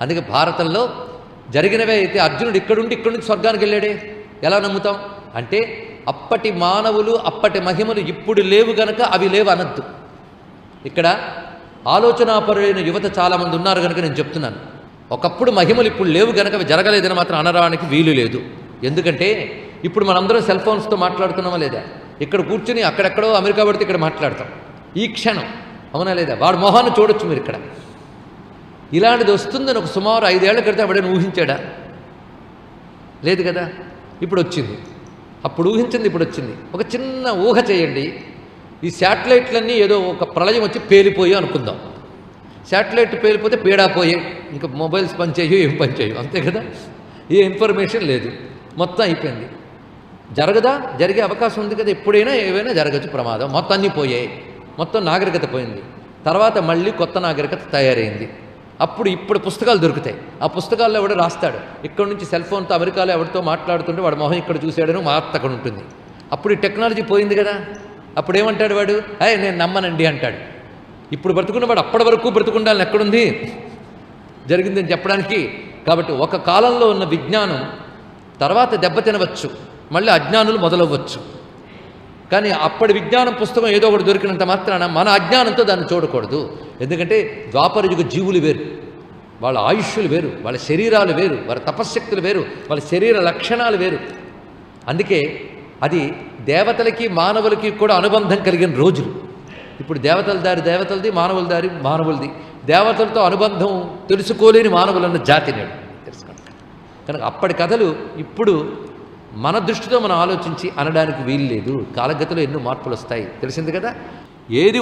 అందుకే భారతంలో జరిగినవే అయితే అర్జునుడు ఇక్కడుండి ఇక్కడి నుంచి స్వర్గానికి వెళ్ళాడే. ఎలా నమ్ముతాం? అంటే అప్పటి మానవులు అప్పటి మహిమలు ఇప్పుడు లేవు గనక అవి లేవు అనద్దు. ఇక్కడ ఆలోచనాపరులైన యువత చాలామంది ఉన్నారు కనుక నేను చెప్తున్నాను. ఒకప్పుడు మహిమలు ఇప్పుడు లేవు గనక అవి జరగలేదని మాత్రం అనరానికి వీలు లేదు. ఎందుకంటే ఇప్పుడు మనందరం సెల్ ఫోన్స్తో మాట్లాడుతున్నామా లేదా? ఇక్కడ కూర్చుని అక్కడెక్కడో అమెరికా పడితే ఇక్కడ మాట్లాడతాం. ఈ క్షణం అవునా లేదా? వాడు మొహాన్ని చూడొచ్చు మీరు ఇక్కడ. ఇలాంటిది వస్తుందని ఒక సుమారు ఐదేళ్ళ క్రితం ఎవడైనా ఊహించాడా? లేదు కదా? ఇప్పుడు వచ్చింది. అప్పుడు ఊహించింది ఇప్పుడు వచ్చింది. ఒక చిన్న ఊహ చేయండి. ఈ శాటిలైట్లన్నీ ఏదో ఒక ప్రళయం వచ్చి పేలిపోయాయి అనుకుందాం. శాటిలైట్ పేలిపోతే పీడాపోయే ఇంకా మొబైల్స్ పనిచేయవు ఏం పనిచేయవు అంతే కదా? ఏ ఇన్ఫర్మేషన్ లేదు. మొత్తం అయిపోయింది. జరగదా? జరిగే అవకాశం ఉంది కదా? ఎప్పుడైనా ఏవైనా జరగచ్చు ప్రమాదం. మొత్తం అన్నీ పోయాయి. మొత్తం నాగరికత పోయింది. తర్వాత మళ్ళీ కొత్త నాగరికత తయారైంది. అప్పుడు ఇప్పుడు పుస్తకాలు దొరుకుతాయి. ఆ పుస్తకాల్లో ఎవడో రాస్తాడు. ఇక్కడ నుంచి సెల్ ఫోన్తో అమెరికాలో ఎవరితో మాట్లాడుతుంటే వాడు మొహం ఇక్కడ చూశాడని మార్త అక్కడ ఉంటుంది. అప్పుడు ఈ టెక్నాలజీ పోయింది కదా. అప్పుడు ఏమంటాడు వాడు? అయ్యే నేను నమ్మనండి అంటాడు. ఇప్పుడు బ్రతుకున్న వాడు అప్పటి వరకు బ్రతుకుండాలని ఎక్కడుంది? జరిగిందని చెప్పడానికి. కాబట్టి ఒక కాలంలో ఉన్న విజ్ఞానం తర్వాత దెబ్బతినవచ్చు మళ్ళీ అజ్ఞానులు మొదలవ్వచ్చు. కానీ అప్పటి విజ్ఞానం పుస్తకం ఏదో ఒకటి దొరికినంత మాత్రాన మన అజ్ఞానంతో దాన్ని చూడకూడదు. ఎందుకంటే ద్వాపర యుగ జీవులు వేరు వాళ్ళ ఆయుష్యులు వేరు వాళ్ళ శరీరాలు వేరు వాళ్ళ తపశ్శక్తులు వేరు వాళ్ళ శరీర లక్షణాలు వేరు. అందుకే అది దేవతలకి మానవులకి కూడా అనుబంధం కలిగిన రోజులు. ఇప్పుడు దేవతల దారి దేవతలది మానవుల దారి మానవులది. దేవతలతో అనుబంధం తెలుసుకోలేని మానవులన్న జాతి నేడు. తెలుసుకోండి. కనుక అప్పటి కథలు ఇప్పుడు మన దృష్టితో మనం ఆలోచించి అనడానికి వీలు లేదు కాలగతిలో ఎన్నో మార్పులు వస్తాయి. తెలిసింది కదా? ఏది